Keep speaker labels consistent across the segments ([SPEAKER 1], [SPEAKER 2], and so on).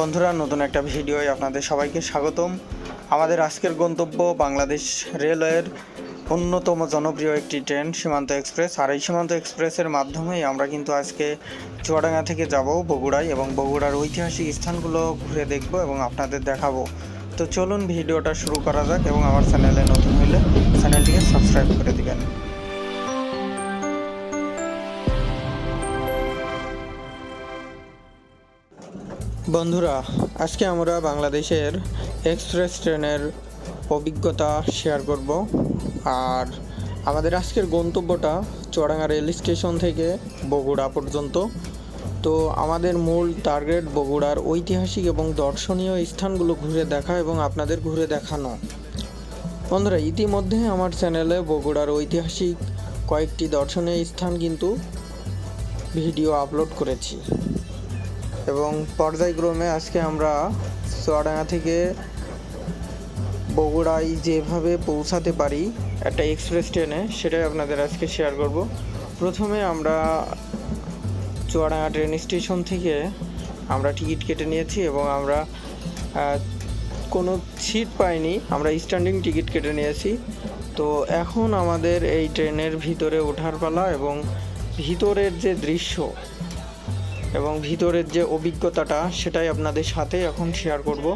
[SPEAKER 1] বন্ধুরা, নতুন একটা ভিডিওয় আপনাদের সবাইকে স্বাগতম। আমাদের আজকের গন্তব্য বাংলাদেশ রেলওয়ের অন্যতম জনপ্রিয় একটি ট্রেন, সীমান্ত এক্সপ্রেস। আর এই সীমান্ত এক্সপ্রেসের মাধ্যমেই আমরা কিন্তু আজকে চুয়াডাঙ্গা থেকে যাব বগুড়ায় এবং বগুড়ার ঐতিহাসিক স্থানগুলো ঘুরে দেখব এবং আপনাদের দেখাবো। তো চলুন ভিডিওটা শুরু করা যাক এবং আমার চ্যানেলে নতুন হলে চ্যানেলটিকে সাবস্ক্রাইব করে দিবেন। বন্ধুরা, আজকে আমরা বাংলাদেশের এক্সপ্রেস ট্রেনের অভিজ্ঞতা শেয়ার করব। আর আমাদের আজকের গন্তব্যটা চুয়াডাঙ্গা রেল স্টেশন থেকে বগুড়া পর্যন্ত। তো আমাদের মূল টার্গেট বগুড়ার ঐতিহাসিক এবং দর্শনীয় স্থানগুলো ঘুরে দেখা এবং আপনাদের ঘুরে দেখানো। বন্ধুরা, ইতিমধ্যে আমার চ্যানেলে বগুড়ার ঐতিহাসিক কয়েকটি দর্শনীয় স্থান কিন্তু ভিডিও আপলোড করেছি। এবং পর্যায়ক্রমে আজকে আমরা চুয়াডাঙ্গা থেকে বগুড়ায় যেভাবে পৌঁছাতে পারি একটা এক্সপ্রেস ট্রেনে সেটাই আপনাদের আজকে শেয়ার করব। প্রথমে আমরা চুয়াডাঙ্গা ট্রেন স্টেশন থেকে আমরা টিকিট কেটে নিয়েছি এবং আমরা কোনো সিট পাইনি, আমরা স্ট্যান্ডিং টিকিট কেটে নিয়েছি। তো এখন আমাদের এই ট্রেনের ভিতরে ওঠার পালা এবং ভিতরের যে দৃশ্য এবং ভিতরের যে অভিজ্ঞতাটা সেটাই আপনাদের সাথে এখন শেয়ার করব।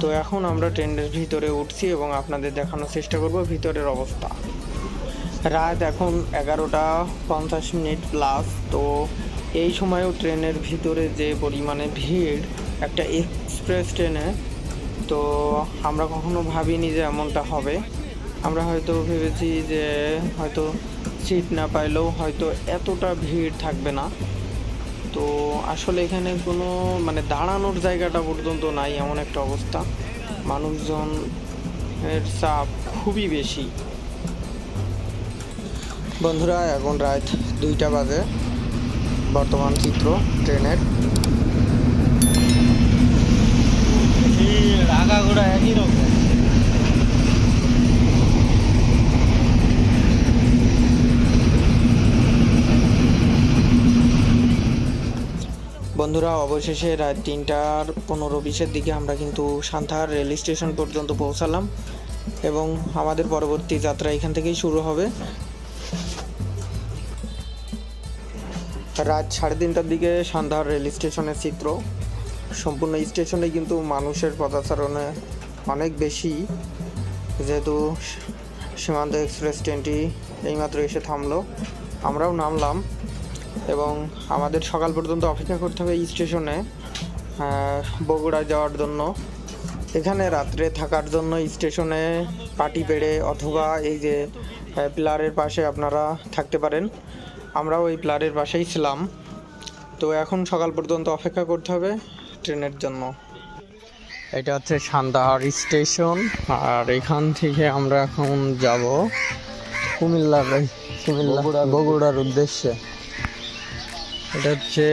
[SPEAKER 1] তো এখন আমরা ট্রেনের ভিতরে উঠছি এবং আপনাদের দেখানোর চেষ্টা করব ভিতরের অবস্থা। রাত এখন এগারোটা পঞ্চাশ মিনিট প্লাস তো এই সময়ও ট্রেনের ভিতরে যে পরিমাণে ভিড়, একটা এক্সপ্রেস ট্রেনে, তো আমরা কখনো ভাবিনি যে এমনটা হবে। আমরা হয়তো ভেবেছি যে হয়তো সিট না পাইলেও হয়তো এতটা ভিড় থাকবে না। তো আসলে এখানে কোনো মানে দাঁড়ানোর জায়গাটা পর্যন্ত নাই, এমন একটা অবস্থা। মানুষজন এর চাপ খুবই বেশি। বন্ধুরা, এখন রাত দুইটা বাজে। বর্তমান চিত্র, ট্রেনের। বন্ধুরা, অবশেষে রাত তিনটার পনেরো বিশের দিকে আমরা কিন্তু সান্তাহার রেল স্টেশন পর্যন্ত পৌঁছালাম এবং আমাদের পরবর্তী যাত্রা এখান থেকেই শুরু হবে। রাত সাড়ে তিনটার দিকে সান্তাহার রেল স্টেশনের চিত্র। সম্পূর্ণ স্টেশনে কিন্তু মানুষের পদাচারণে অনেক বেশি। যেহেতু সীমান্ত এক্সপ্রেস ট্রেনটি এইমাত্র এসে থামলো, আমরাও নামলাম। এবং আমাদের সকাল পর্যন্ত অপেক্ষা করতে হবে স্টেশনে বগুড়া যাওয়ার জন্য। এখানে রাত্রে থাকার জন্য স্টেশনে পাটি পেড়ে অথবা এই যে পিলারের পাশে আপনারা থাকতে পারেন। আমরাও এই পিলারের পাশেই ছিলাম। তো এখন সকাল পর্যন্ত অপেক্ষা করতে হবে ট্রেনের জন্য। এটা হচ্ছে সান্দাহার স্টেশন আর এখান থেকে আমরা এখন যাব কুমিল্লার কুমিল্লা বগুড়ার উদ্দেশ্যে। এটা হচ্ছে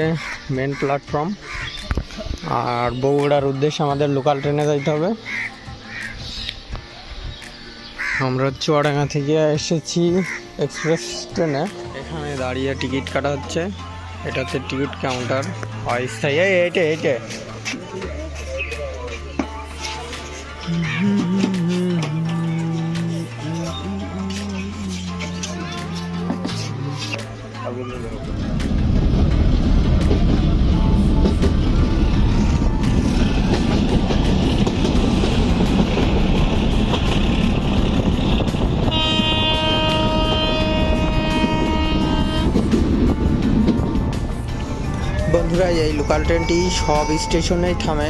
[SPEAKER 1] মেন প্ল্যাটফর্ম আর বগুড়ার উদ্দেশ্যে আমাদের লোকাল ট্রেনে যাইতে হবে। আমরা চুয়াডাঙ্গা থেকে এসেছি এক্সপ্রেস ট্রেনে এখানে দাঁড়িয়ে টিকিট কাটা হচ্ছে। এটা হচ্ছে টিকিট কাউন্টার অস্থায়ী এটে এটে বন্ধুরা এই লোকাল ট্রেনটি সব স্টেশনেই থামে।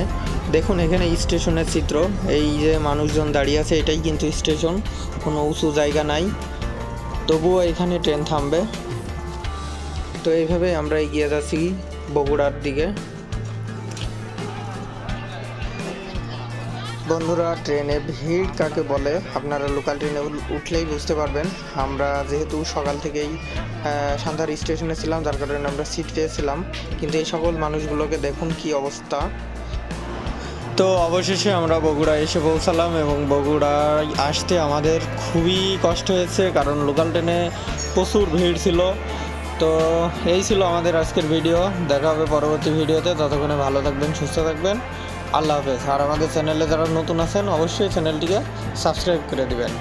[SPEAKER 1] দেখুন এখানে স্টেশনের চিত্র। এই যে মানুষজন দাঁড়িয়ে আছে, এটাই কিন্তু স্টেশন। কোনো উঁচু জায়গা নাই। তবুও এখানে ট্রেন থামবে। তো এইভাবে আমরা এগিয়ে যাচ্ছি বগুড়ার দিকে। বন্ধুরা, ট্রেনে ভিড় কাকে বলে? আপনারা লোকাল ট্রেনে উঠলেই বুঝতে পারবেন। আমরা যেহেতু সকাল থেকেই সান্তার স্টেশনে ছিলাম, যার কারণে আমরা সিট পেয়েছিলাম কিন্তু এই সকল মানুষগুলোকে দেখুন কি অবস্থা। তো অবশেষে আমরা বগুড়া এসে পৌঁছালাম এবং বগুড়ায় আসতে আমাদের খুবই কষ্ট হয়েছে, কারণ লোকাল ট্রেনে প্রচুর ভিড় ছিল। তো এই ছিল আমাদের আজকের ভিডিও দেখা হবে পরবর্তী ভিডিওতে ততক্ষণে ভালো থাকবেন, সুস্থ থাকবেন। আল্লাহ হাফেজ। আর আমাদের চ্যানেলে যারা নতুন আছেন অবশ্যই চ্যানেলটিকে সাবস্ক্রাইব করে দিবেন।